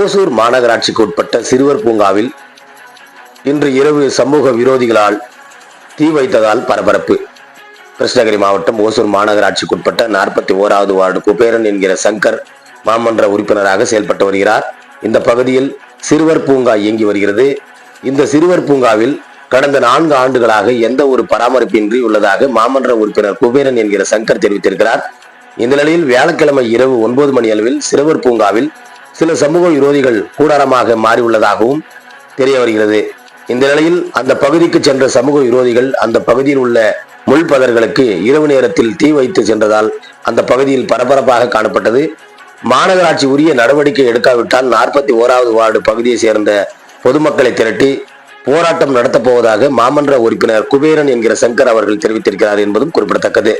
ஓசூர் மாநகராட்சிக்கு உட்பட்ட சிறுவர் பூங்காவில் இன்று இரவு சமூக விரோதிகளால் தீ வைத்ததால் பரபரப்பு. கிருஷ்ணகிரி மாவட்டம் ஓசூர் மாநகராட்சிக்குட்பட்ட நாற்பத்தி ஓராவது வார்டு குபேரன் என்கிற சங்கர் மாமன்ற உறுப்பினராக செயல்பட்டு வருகிறார். இந்த பகுதியில் சிறுவர் பூங்கா இயங்கி வருகிறது. இந்த சிறுவர் பூங்காவில் கடந்த நான்கு ஆண்டுகளாக எந்த ஒரு பராமரிப்பின்றி உள்ளதாக மாமன்ற உறுப்பினர் குபேரன் என்கிற சங்கர் தெரிவித்திருக்கிறார். இந்த நிலையில் வியாழக்கிழமை இரவு ஒன்பது மணி அளவில் சிறுவர் பூங்காவில் சில சமூக விரோதிகள் கூடாரமாக மாறியுள்ளதாகவும் தெரிய வருகிறது. இந்த நிலையில் அந்த பகுதிக்கு சென்ற சமூக விரோதிகள் அந்த பகுதியில் உள்ள முள்பதர்களுக்கு இரவு நேரத்தில் தீ வைத்து சென்றதால் அந்த பகுதியில் பரபரப்பாக காணப்பட்டது. மாநகராட்சி உரிய நடவடிக்கை எடுக்காவிட்டால் நாற்பத்தி ஓராவது வார்டு பகுதியை சேர்ந்த பொதுமக்களை திரட்டி போராட்டம் நடத்தப்போவதாக மாமன்ற உறுப்பினர் குபேரன் என்கிற சங்கர் அவர்கள் தெரிவித்திருக்கிறார் என்பதும் குறிப்பிடத்தக்கது.